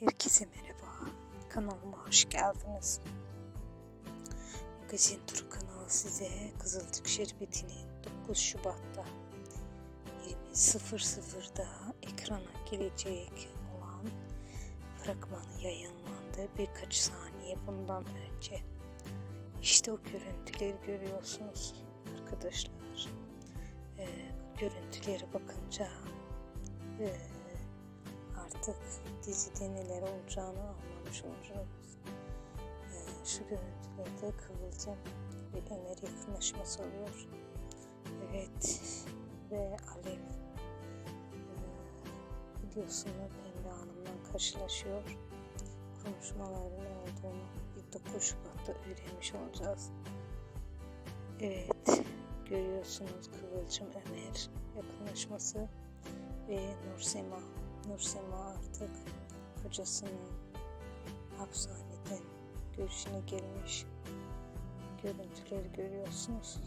Herkese merhaba. Kanalıma hoş geldiniz. Magazin Turu kanalı size Kızılcık Şerbeti'nin 9 Şubat'ta 20.00'da ekrana gelecek olan fragmanı yayınlandı birkaç saniye bundan önce. İşte o görüntüleri görüyorsunuz arkadaşlar. Ee, görüntülere bakınca e, artık dizide neler olacağını anlamış olacağız. Ee, şu görüntülerde Kıvılcım ve Ömer yakınlaşması oluyor. Evet ve Alev videosunu Pembe Hanım'la karşılaşıyor. Konuşmaların olduğunu 9 Şubat'ta öğrenmiş olacağız. Evet görüyorsunuz Kıvılcım Ömer yakınlaşması ve Nursema. Nursema artık kocasının hapishaneden görüşüne gelmiş. Görüntüleri görüyorsunuz.